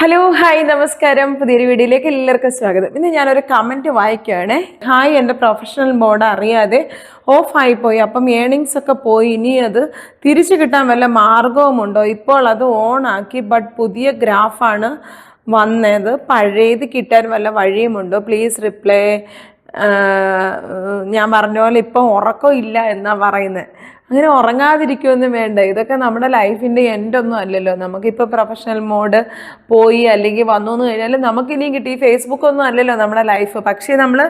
Hello hi നമസ്കാരം. പുതിയൊരു വീഡിയോയിലേക്ക് എല്ലാവർക്കും സ്വാഗതം. ഇന്ന് ഞാനൊരു കമന്റ് വായിക്കുകയാണ്. ഹായ് എന്റെ പ്രൊഫഷണൽ മോഡ് അറിയാതെ ഓഫ് പോയി. അപ്പം ഏണിങ്സ് ഒക്കെ പോയി. ഇനി അത് തിരിച്ചു കിട്ടാൻ വല്ല മാർഗവുമുണ്ടോ ഇപ്പോൾ അത് ഓൺ ആക്കി ബട്ട് പുതിയ ഗ്രാഫാണ് വന്നത്. പഴയത് കിട്ടാൻ വല്ല വഴിയുമുണ്ടോ പ്ലീസ് റിപ്ലൈ ഞാൻ പറഞ്ഞ പോലെ ഇപ്പം ഉറക്കം ഇല്ല എന്നാണ് പറയുന്നത് അങ്ങനെ ഉറങ്ങാതിരിക്കുമൊന്നും വേണ്ട. ഇതൊക്കെ നമ്മുടെ ലൈഫിന്റെ എൻഡൊന്നും അല്ലല്ലോ. നമുക്കിപ്പോൾ പ്രൊഫഷണൽ മോഡ് പോയി അല്ലെങ്കിൽ വന്നു എന്ന് കഴിഞ്ഞാൽ നമുക്കിനിയും കിട്ടി. ഫേസ്ബുക്ക് ഒന്നും അല്ലല്ലോ നമ്മുടെ ലൈഫ് പക്ഷേ നമ്മൾ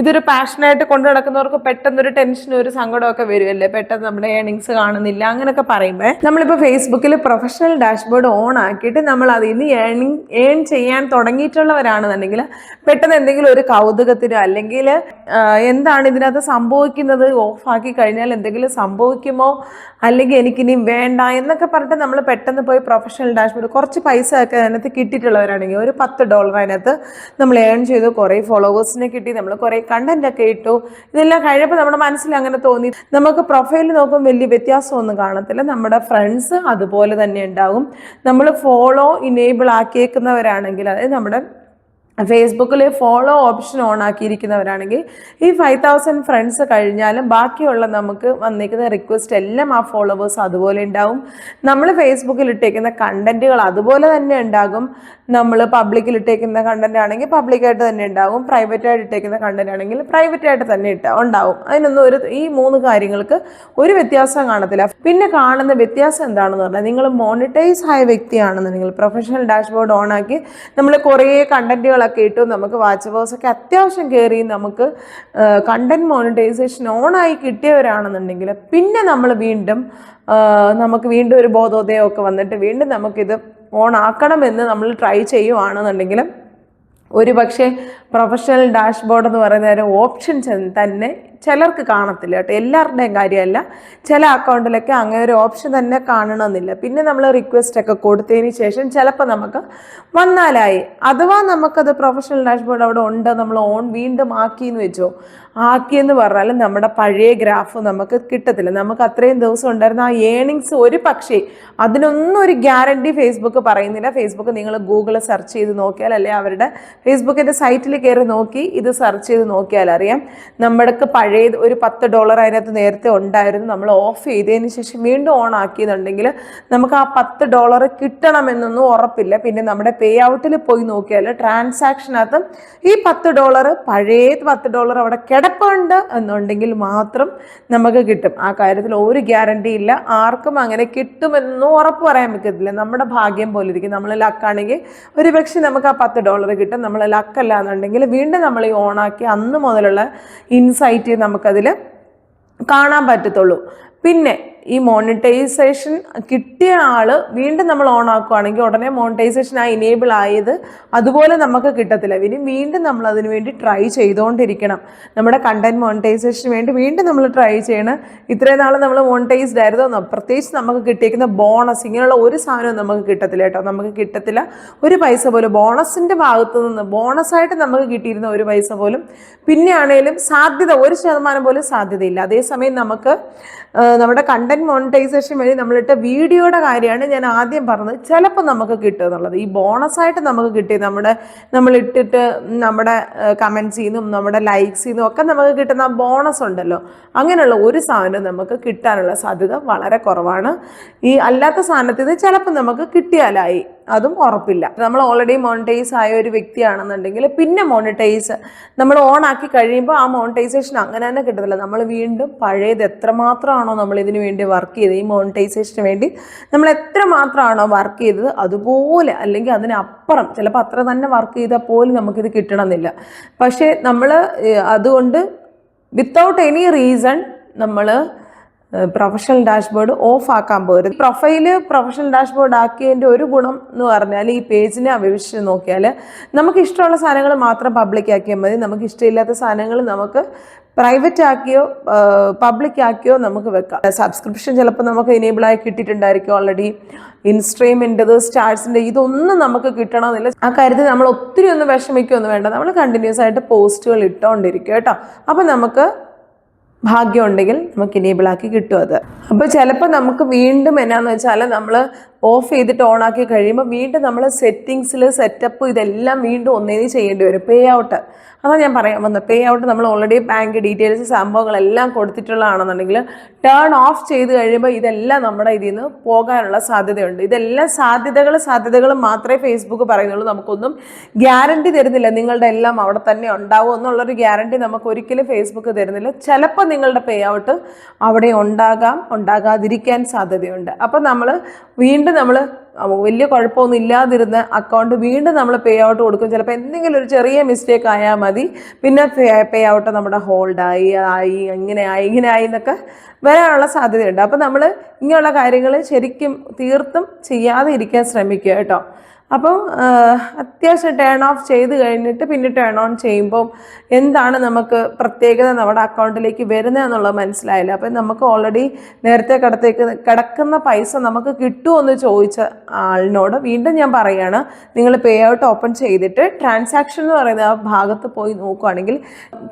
ഇതൊരു പാഷനായിട്ട് കൊണ്ടു നടക്കുന്നവർക്ക് പെട്ടെന്നൊരു ടെൻഷനും ഒരു സങ്കടമൊക്കെ വരുമല്ലേ പെട്ടെന്ന് നമ്മുടെ ഏണിങ്സ് കാണുന്നില്ല. അങ്ങനെയൊക്കെ പറയുമ്പോൾ നമ്മളിപ്പോൾ ഫേസ്ബുക്കിൽ പ്രൊഫഷണൽ ഡാഷ്ബോർഡ് ഓൺ ആക്കിയിട്ട് നമ്മൾ അതിൽ നിന്ന് ഏണിങ് ഏൺ ചെയ്യാൻ തുടങ്ങിയിട്ടുള്ളവരാണെന്നുണ്ടെങ്കിൽ പെട്ടെന്ന് എന്തെങ്കിലും ഒരു കൗതുകത്തിനോ അല്ലെങ്കിൽ എന്താണ് ഇതിനകത്ത് സംഭവിക്കുന്നത് ഓഫാക്കി കഴിഞ്ഞാൽ എന്തെങ്കിലും സംഭവിക്കുമോ അല്ലെങ്കിൽ എനിക്കിനി വേണ്ട എന്നൊക്കെ പറഞ്ഞിട്ട് നമ്മൾ പെട്ടെന്ന് പോയി പ്രൊഫഷണൽ ഡാഷ്ബോർഡ് കുറച്ച് പൈസ ഒക്കെ അതിനകത്ത് കിട്ടിയിട്ടുള്ളവരാണെങ്കിൽ ഒരു പത്ത് ഡോളർ അതിനകത്ത് നമ്മൾ ഏൺ ചെയ്തു. കുറേ ഫോളോവേഴ്സിനെ കിട്ടി. നമ്മൾ കുറേ കണ്ടന്റ് ഒക്കെ ഇട്ടു. ഇതെല്ലാം കഴിയുമ്പോൾ നമ്മുടെ മനസ്സിൽ അങ്ങനെ തോന്നി. നമുക്ക് പ്രൊഫൈൽ നോക്കുമ്പോൾ വലിയ വ്യത്യാസമൊന്നും കാണത്തില്ല. നമ്മുടെ ഫ്രണ്ട്സ് അതുപോലെ തന്നെ ഉണ്ടാകും. നമ്മൾ ഫോളോ ഇനേബിൾ ആക്കിയേക്കുന്നവരാണെങ്കിൽ അതായത് നമ്മുടെ ഫേസ്ബുക്കിൽ ഫോളോ ഓപ്ഷൻ ഓൺ ആക്കിയിരിക്കുന്നവരാണെങ്കിൽ ഈ ഫൈവ് തൗസൻഡ് ഫ്രണ്ട്സ് കഴിഞ്ഞാലും ബാക്കിയുള്ള നമുക്ക് വന്നിരിക്കുന്ന റിക്വസ്റ്റ് എല്ലാം ആ ഫോളോവേഴ്സ് അതുപോലെ ഉണ്ടാവും. നമ്മൾ ഫേസ്ബുക്കിൽ ഇട്ടേക്കുന്ന കണ്ടന്റുകൾ അതുപോലെ തന്നെ ഉണ്ടാകും. നമ്മൾ പബ്ലിക്കിൽ ഇട്ടേക്കുന്ന കണ്ടന്റ് ആണെങ്കിൽ പബ്ലിക്കായിട്ട് തന്നെ ഉണ്ടാകും പ്രൈവറ്റായിട്ട് ഇട്ടേക്കുന്ന കണ്ടന്റ് ആണെങ്കിൽ പ്രൈവറ്റായിട്ട് തന്നെ ഇട്ട ഉണ്ടാവും. അതിനൊന്നും ഒരു ഈ മൂന്ന് കാര്യങ്ങൾക്ക് ഒരു വ്യത്യാസം കാണത്തില്ല. പിന്നെ കാണുന്ന വ്യത്യാസം എന്താണെന്ന് പറഞ്ഞാൽ നിങ്ങൾ മോണിറ്റൈസ് ആയ വ്യക്തിയാണെന്നുണ്ടെങ്കിൽ പ്രൊഫഷണൽ ഡാഷ്ബോർഡ് ഓൺ ആക്കി നമ്മൾ കുറേ കണ്ടന്റുകളൊക്കെ ഇട്ടു നമുക്ക് വാച്ച് ഒക്കെ അത്യാവശ്യം കയറി നമുക്ക് കണ്ടന്റ് മോണിറ്റൈസേഷൻ ഓണായി കിട്ടിയവരാണെന്നുണ്ടെങ്കിൽ പിന്നെ നമ്മൾ വീണ്ടും നമുക്ക് വീണ്ടും ഒരു ബോധോദയമൊക്കെ വന്നിട്ട് വീണ്ടും നമുക്കിത് ഓൺ ആക്കണമെന്ന് നമ്മൾ ട്രൈ ചെയ്യുവാണെന്നുണ്ടെങ്കിൽ ഒരു പക്ഷേ പ്രൊഫഷണൽ ഡാഷ്ബോർഡ് എന്ന് പറയുന്ന ഒരു ഓപ്ഷൻ തന്നെ ചിലർക്ക് കാണത്തില്ല കേട്ടോ. എല്ലാവരുടെയും കാര്യമല്ല. ചില അക്കൗണ്ടിലൊക്കെ അങ്ങനെ ഒരു ഓപ്ഷൻ തന്നെ കാണണമെന്നില്ല. പിന്നെ നമ്മൾ റിക്വസ്റ്റ് ഒക്കെ കൊടുത്തതിന് ശേഷം ചിലപ്പോൾ നമുക്ക് വന്നാലായി. അഥവാ നമുക്കത് പ്രൊഫഷണൽ ഡാഷ്ബോർഡ് അവിടെ ഉണ്ട് നമ്മൾ ഓൺ വീണ്ടും ആക്കിയെന്ന് വെച്ചോ. ആക്കിയെന്ന് പറഞ്ഞാൽ നമ്മുടെ പഴയ ഗ്രാഫ് നമുക്ക് കിട്ടത്തില്ല. നമുക്ക് അത്രയും ദിവസം ഉണ്ടായിരുന്ന ആ ഏണിങ്സ് ഒരു പക്ഷേ അതിനൊന്നും ഒരു ഗ്യാരണ്ടി ഫേസ്ബുക്ക് പറയുന്നില്ല. ഫേസ്ബുക്ക് നിങ്ങൾ ഗൂഗിൾ സെർച്ച് ചെയ്ത് നോക്കിയാൽ അല്ലെ അവരുടെ ഫേസ്ബുക്കിന്റെ സൈറ്റിൽ കയറി നോക്കി ഇത് സെർച്ച് ചെയ്ത് നോക്കിയാൽ അറിയാം. നമ്മൾക്ക് ഒരു പത്ത് ഡോളർ അതിനകത്ത് നേരത്തെ ഉണ്ടായിരുന്നു. നമ്മൾ ഓഫ് ചെയ്തതിന് ശേഷം വീണ്ടും ഓൺ ആക്കിയെന്നുണ്ടെങ്കിൽ നമുക്ക് ആ പത്ത് ഡോളർ കിട്ടണമെന്നൊന്നും ഉറപ്പില്ല. പിന്നെ നമ്മുടെ പേ ഔട്ടിൽ പോയി നോക്കിയാൽ ട്രാൻസാക്ഷനകത്ത് ഈ പത്ത് ഡോളർ പഴയ പത്ത് ഡോളർ അവിടെ കിടപ്പുണ്ട് എന്നുണ്ടെങ്കിൽ മാത്രം നമുക്ക് കിട്ടും. ആ കാര്യത്തിൽ ഒരു ഗ്യാരണ്ടി ഇല്ല. ആർക്കും അങ്ങനെ കിട്ടുമെന്നും ഉറപ്പ് പറയാൻ പറ്റത്തില്ല. നമ്മുടെ ഭാഗ്യം പോലെ ഇരിക്കും. നമ്മൾ ലക്കാണെങ്കിൽ ഒരു പക്ഷേ നമുക്ക് ആ പത്ത് ഡോളർ കിട്ടും. നമ്മൾ ലക്കല്ല എന്നുണ്ടെങ്കിൽ വീണ്ടും നമ്മൾ ഈ ഓണാക്കി അന്ന് മുതലുള്ള ഇൻസൈറ്റ് നമുക്കതിൽ കാണാൻ പറ്റത്തുള്ളൂ. പിന്നെ ഈ മോണിറ്റൈസേഷൻ കിട്ടിയ ആൾ വീണ്ടും നമ്മൾ ഓൺ ആക്കുവാണെങ്കിൽ ഉടനെ മോണിറ്റൈസേഷൻ ആ ഇനേബിൾ ആയത് അതുപോലെ നമുക്ക് കിട്ടത്തില്ല. ഇനി വീണ്ടും നമ്മൾ അതിന് വേണ്ടി ട്രൈ ചെയ്തുകൊണ്ടിരിക്കണം. നമ്മുടെ കണ്ടന്റ് മോണിറ്റൈസേഷന് വേണ്ടി വീണ്ടും നമ്മൾ ട്രൈ ചെയ്യണം. ഇത്രയും നാൾ നമ്മൾ മോണിറ്റൈസ്ഡ് ആയിരുന്നു. പ്രത്യേകിച്ച് നമുക്ക് കിട്ടിയിരിക്കുന്ന ബോണസ് ഇങ്ങനെയുള്ള ഒരു സാധനവും നമുക്ക് കിട്ടത്തില്ല കേട്ടോ. നമുക്ക് കിട്ടത്തില്ല ഒരു പൈസ പോലും. ബോണസിന്റെ ഭാഗത്തു നിന്ന് ബോണസായിട്ട് നമുക്ക് കിട്ടിയിരുന്ന ഒരു പൈസ പോലും പിന്നെ ആണെങ്കിലും സാധ്യത ഒരു ശതമാനം പോലും സാധ്യതയില്ല. അതേസമയം നമുക്ക് നമ്മുടെ നമ്മുടെ കണ്ടന്റ് മോണിറ്റൈസേഷൻ വഴി നമ്മളിട്ട വീഡിയോയുടെ കാര്യമാണ് ഞാൻ ആദ്യം പറഞ്ഞത്. ചിലപ്പോൾ നമുക്ക് കിട്ടുക എന്നുള്ളത്. ഈ ബോണസായിട്ട് നമുക്ക് കിട്ടി. നമ്മുടെ നമ്മൾ ഇട്ടിട്ട് നമ്മുടെ കമൻസ് നിന്നും നമ്മുടെ ലൈക്സിൽ നിന്നും ഒക്കെ നമുക്ക് കിട്ടുന്ന ബോണസ് ഉണ്ടല്ലോ. അങ്ങനെയുള്ള ഒരു സാധനം നമുക്ക് കിട്ടാനുള്ള സാധ്യത വളരെ കുറവാണ്. ഈ അല്ലാത്ത സാധനത്തിൽ നിന്ന് ചിലപ്പോൾ നമുക്ക് കിട്ടിയാലായി. അതും ഉറപ്പില്ല. നമ്മൾ ഓൾറെഡി മോണിറ്റൈസ് ആയ ഒരു വ്യക്തിയാണെന്നുണ്ടെങ്കിൽ പിന്നെ മോണിറ്റൈസ് നമ്മൾ ഓൺ ആക്കി കഴിയുമ്പോൾ ആ മോണിറ്റൈസേഷൻ അങ്ങനെ തന്നെ കിട്ടത്തില്ല. നമ്മൾ വീണ്ടും പഴയത് എത്രമാത്രമാണോ നമ്മൾ ഇതിന് വേണ്ടി വർക്ക് ചെയ്തത്. ഈ മോണിറ്റൈസേഷന് വേണ്ടി നമ്മൾ എത്രമാത്രമാണോ വർക്ക് ചെയ്തത് അതുപോലെ അല്ലെങ്കിൽ അതിനപ്പുറം ചിലപ്പോൾ അത്ര തന്നെ വർക്ക് ചെയ്താൽ പോലും നമുക്കിത് കിട്ടണമെന്നില്ല. പക്ഷേ നമ്മൾ അതുകൊണ്ട് വിത്തൗട്ട് എനി റീസൺ നമ്മൾ പ്രൊഫഷണൽ ഡാഷ്ബോർഡ് ഓഫ് ആക്കാൻ പോകരുത് പ്രൊഫൈൽ പ്രൊഫഷണൽ ഡാഷ്ബോർഡ് ആക്കിയതിന്റെ ഒരു ഗുണം എന്ന് പറഞ്ഞാൽ ഈ പേജിനെ അപേക്ഷിച്ച് നോക്കിയാൽ നമുക്ക് ഇഷ്ടമുള്ള സാധനങ്ങൾ മാത്രം പബ്ലിക് ആക്കിയാൽ മതി. നമുക്ക് ഇഷ്ടമില്ലാത്ത സാധനങ്ങൾ നമുക്ക് പ്രൈവറ്റ് ആക്കിയോ പബ്ലിക് ആക്കിയോ നമുക്ക് വെക്കാം. സബ്സ്ക്രിപ്ഷൻ ചിലപ്പോൾ നമുക്ക് എനേബിളായി കിട്ടിയിട്ടുണ്ടായിരിക്കും ഓൾറെഡി ഇൻസ്ട്രീമിന്റെത് സ്റ്റാർസിന്റെ ഇതൊന്നും നമുക്ക് കിട്ടണമെന്നില്ല. ആ കാര്യത്തിൽ നമ്മൾ ഒത്തിരി ഒന്നും വിഷമിക്കുകയൊന്നും വേണ്ട. നമ്മൾ കണ്ടിന്യൂസ് ആയിട്ട് പോസ്റ്റുകൾ ഇട്ടുകൊണ്ടിരിക്കും കേട്ടോ. അപ്പം നമുക്ക് ഭാഗ്യം ഉണ്ടെങ്കിൽ നമുക്ക് എനേബിൾ ആക്കി കിട്ടും അത്. അപ്പോൾ ചിലപ്പോൾ നമുക്ക് വീണ്ടും എന്നാന്ന് വെച്ചാൽ നമ്മൾ ഓഫ് ചെയ്തിട്ട് ഓൺ ആക്കി കഴിയുമ്പോൾ വീണ്ടും നമ്മൾ സെറ്റിങ്സിൽ സെറ്റപ്പ് ഇതെല്ലാം വീണ്ടും ഒന്നേനി ചെയ്യേണ്ടി വരും. പേ ഔട്ട് അതാണ് ഞാൻ പറയാൻ വന്നത്. പേ ഔട്ട് നമ്മൾ ഓൾറെഡി ബാങ്ക് ഡീറ്റെയിൽസ് സംഭവങ്ങളെല്ലാം കൊടുത്തിട്ടുള്ളതാണെന്നുണ്ടെങ്കിൽ ടേൺ ഓഫ് ചെയ്ത് കഴിയുമ്പോൾ ഇതെല്ലാം നമ്മുടെ ഇതിൽ നിന്ന് പോകാനുള്ള സാധ്യതയുണ്ട്. ഇതെല്ലാം സാധ്യതകൾ സാധ്യതകൾ മാത്രമേ ഫേസ്ബുക്ക് പറയുന്നുള്ളൂ. നമുക്കൊന്നും ഗ്യാരണ്ടി തരുന്നില്ല. നിങ്ങളുടെ എല്ലാം അവിടെ തന്നെ ഉണ്ടാവും എന്നുള്ളൊരു ഗ്യാരണ്ടി നമുക്ക് ഒരിക്കലും ഫേസ്ബുക്ക് തരുന്നില്ല. ചിലപ്പോൾ നിങ്ങളുടെ പേ ഔട്ട് അവിടെ ഉണ്ടാകാം ഉണ്ടാകാതിരിക്കാൻ സാധ്യതയുണ്ട്. അപ്പം നമ്മൾ വീണ്ടും നമ്മൾ വലിയ കുഴപ്പമൊന്നും ഇല്ലാതിരുന്ന അക്കൗണ്ട് വീണ്ടും നമ്മൾ പേ ഔട്ട് കൊടുക്കും. ചിലപ്പോൾ എന്തെങ്കിലും ഒരു ചെറിയ മിസ്റ്റേക്ക് ആയാൽ മതി. പിന്നെ പേ ഔട്ട് നമ്മുടെ ഹോൾഡായി ആയി ഇങ്ങനെ ആയി ഇങ്ങനെ ആയി എന്നൊക്കെ വരാനുള്ള സാധ്യതയുണ്ട്. അപ്പോൾ നമ്മൾ ഇങ്ങനെയുള്ള കാര്യങ്ങൾ ശരിക്കും തീർത്തും ചെയ്യാതെ ഇരിക്കാൻ ശ്രമിക്കുക കേട്ടോ. അപ്പോൾ അത്യാവശ്യം ടേൺ ഓഫ് ചെയ്ത് കഴിഞ്ഞിട്ട് പിന്നെ ടേൺ ഓൺ ചെയ്യുമ്പോൾ എന്താണ് നമുക്ക് പ്രത്യേകത നമ്മുടെ അക്കൗണ്ടിലേക്ക് വരുന്നത് എന്നുള്ളത് മനസ്സിലായില്ല. അപ്പം നമുക്ക് ഓൾറെഡി നേരത്തെ കടത്തേക്ക് കിടക്കുന്ന പൈസ നമുക്ക് കിട്ടുമോ എന്ന് ചോദിച്ച ആളിനോട് വീണ്ടും ഞാൻ പറയുകയാണ് നിങ്ങൾ പേ ഔട്ട് ഓപ്പൺ ചെയ്തിട്ട് ട്രാൻസാക്ഷൻ എന്ന് പറയുന്ന ആ ഭാഗത്ത് പോയി നോക്കുകയാണെങ്കിൽ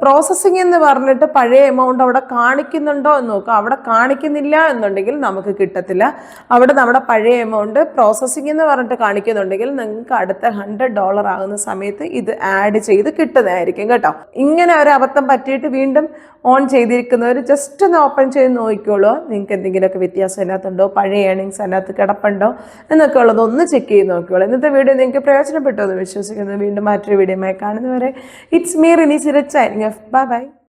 പ്രോസസ്സിംഗ് എന്ന് പറഞ്ഞിട്ട് പഴയ എമൗണ്ട് അവിടെ കാണിക്കുന്നുണ്ടോ എന്ന് നോക്കുക. അവിടെ കാണിക്കുന്നില്ല എന്നുണ്ടെങ്കിൽ നമുക്ക് കിട്ടത്തില്ല. അവിടെ നമ്മുടെ പഴയ എമൗണ്ട് പ്രോസസ്സിംഗ് എന്ന് പറഞ്ഞിട്ട് കാണിക്കുന്നുണ്ടെങ്കിൽ നിങ്ങൾക്ക് അടുത്ത ഹൺഡ്രഡ് ഡോളർ ആകുന്ന സമയത്ത് ഇത് ആഡ് ചെയ്ത് കിട്ടുന്നതായിരിക്കും കേട്ടോ. ഇങ്ങനെ ഒരു അബദ്ധം പറ്റിയിട്ട് വീണ്ടും ഓൺ ചെയ്തിരിക്കുന്നവർ ജസ്റ്റ് ഒന്ന് ഓപ്പൺ ചെയ്ത് നോക്കിക്കോളൂ. നിങ്ങൾക്ക് എന്തെങ്കിലുമൊക്കെ വ്യത്യാസം അതിനകത്തുണ്ടോ? പഴയ ഏണിങ്സ് അതിനകത്ത് കിടപ്പുണ്ടോ? എന്നൊക്കെ ഉള്ളത് ഒന്ന് ചെക്ക് ചെയ്ത് നോക്കിക്കോളൂ. ഇന്നത്തെ വീഡിയോ നിങ്ങൾക്ക് പ്രയോജനപ്പെട്ടു എന്ന് വിശ്വസിക്കുന്നത് വീണ്ടും മറ്റൊരു വീഡിയോമായി കാണുന്നവരെ. ഇറ്റ്സ് മീ റിനി സിരച്ചായിരിക്കും ബൈ ബൈ